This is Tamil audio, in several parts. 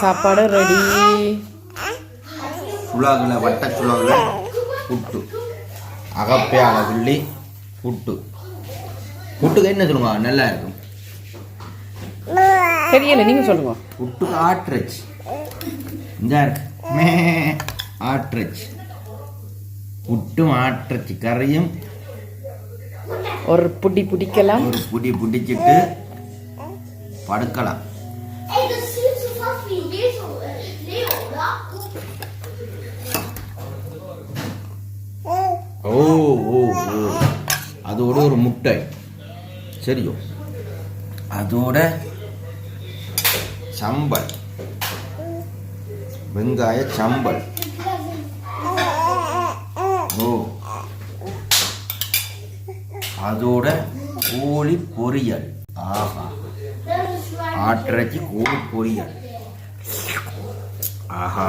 சாப்பாடு ரெடி சுலாகில் வட்ட சுலாகில் புட்டு. அகப்பையால கிள்ளி புட்டு. புட்டுக்கு என்ன சொல்லுங்க? நல்லா இருக்கும். தெரியல நீங்க சொல்லுங்க. புட்டுக்கு ஆட்ரச்சு இந்த ஆட்ரச்சு புட்டும் ஆட்ரச்சு கறியும் ஒரு புடி பிடிக்கலாம். ஒரு புடி பிடிச்சிட்டு படுக்கலாம். ஓ ஓ ஓ. அதோட ஒரு முட்டை. சரியோ. அதோட சம்பல். வெங்காய சம்பல். ஓ. அதோட கோழி பொரியல். ஆஹா. Dat கோழி பொரியல். ஆஹா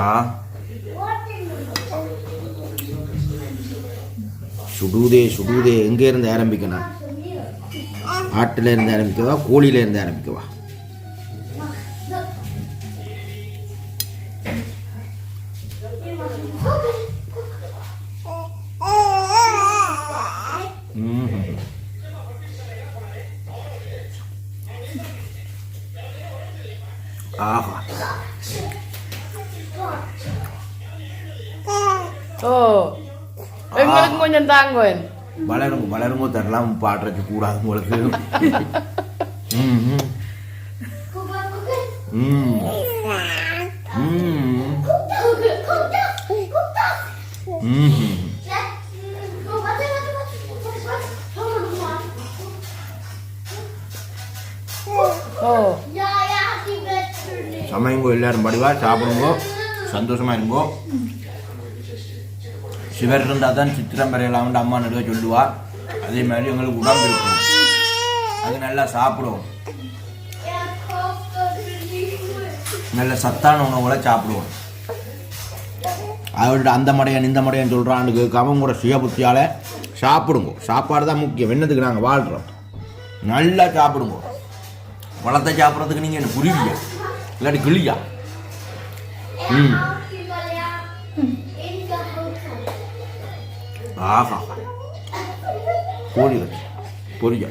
சுடுதே சுடுதே. எங்க இருந்து ஆரம்பிக்கணும் ஆட்டில் இருந்து ஆரம்பிக்கவா கோழியில இருந்து ஆரம்பிக்கவா ஆஹா. ஓ எங்களுக்கு கொஞ்சம் தாங்குவேன் வளரும் வளருமோ தரலாம் பாடுறது கூடாது உங்களுக்கு er. சமையங்கோ எல்லாரும் படிவா சாப்பிடுங்கோ சந்தோஷமா இருங்கோ. சிவர் இருந்தால் தான் சித்திரம் வரையலாம்னு அம்மா நடுவே சொல்லுவா. அதே மாதிரி எங்களுக்கு உடம்பு இருக்கும். அது நல்லா சாப்பிடுவோம் நல்ல சத்தான உணவுகளை சாப்பிடுவோம். அவர்கிட்ட அந்த மடையன் இந்த மடையன் சொல்கிறான்னு கேட்காம உங்களோட சுய புத்தியால் சாப்பிடுங்க. சாப்பாடு தான் முக்கியம். என்னத்துக்கு நாங்கள் வாழ்கிறோம் நல்லா சாப்பிடுங்க. குளத்தை சாப்பிட்றதுக்கு நீங்கள் என்ன புரியலையா? இல்லாட்டி கிளியா? 嗯。嗯。啊哈！玻璃的，玻璃的。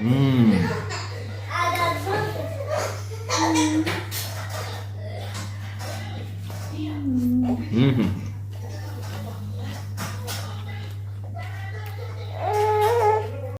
嗯。嗯。